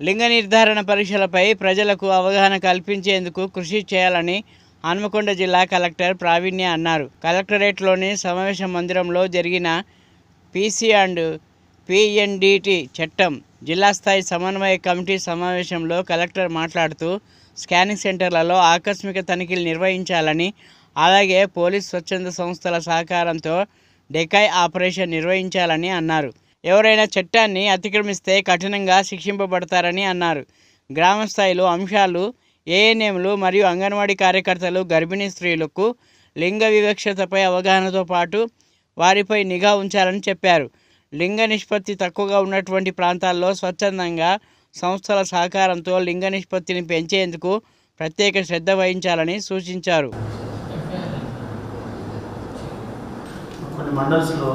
లింగ నిర్ధారణ పరీక్షలపై ప్రజలకు అవగాహన కల్పించేందుకు కృషి చేయాలని హన్మకొండ జిల్లా కలెక్టర్ ప్రావీణ్య అన్నారు. కలెక్టరేట్లోని సమావేశ మందిరంలో జరిగిన పీసీ అండ్ పిఎన్డిటి చట్టం జిల్లా స్థాయి సమన్వయ కమిటీ సమావేశంలో కలెక్టర్ మాట్లాడుతూ స్కానింగ్ సెంటర్లలో ఆకస్మిక తనిఖీలు నిర్వహించాలని అలాగే పోలీస్ స్వచ్ఛంద సంస్థల సహకారంతో డెకాయ్ ఆపరేషన్ నిర్వహించాలని అన్నారు. ఎవరైనా చట్టాన్ని అతిక్రమిస్తే కఠినంగా శిక్షింపబడతారని అన్నారు. గ్రామ స్థాయిలో అంశాలు ఏఎన్ఎంలు మరియు అంగన్వాడీ కార్యకర్తలు గర్భిణీ స్త్రీలకు లింగ వివక్షతపై అవగాహనతో పాటు వారిపై నిఘా ఉంచాలని చెప్పారు. లింగ నిష్పత్తి తక్కువగా ఉన్నటువంటి ప్రాంతాల్లో స్వచ్ఛందంగా సంస్థల సహకారంతో లింగ నిష్పత్తిని పెంచేందుకు ప్రత్యేక శ్రద్ధ వహించాలని సూచించారు. కొన్ని మండల్స్లో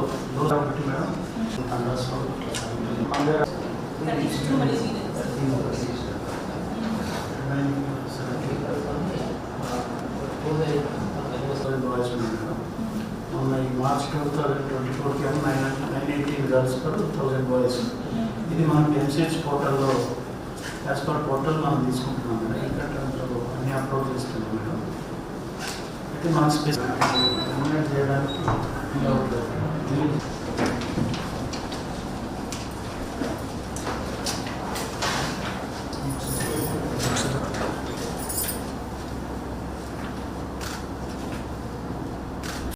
మేడం మొన్న ఈ మార్చ్ టూ థౌజండ్ ట్వంటీ ఫోర్కి ఏమో nine nine eighty results per thousand boys ఇది మనం ఎంసీహెచ్ పోర్టల్లో యాజ్ పర్ పోర్టల్ మనం తీసుకుంటున్నాం మేడం ఇంకా అన్ని అప్లోడ్ చేస్తున్నాం మేడం అయితే మనం స్పెసిఫిక్ చేయడానికి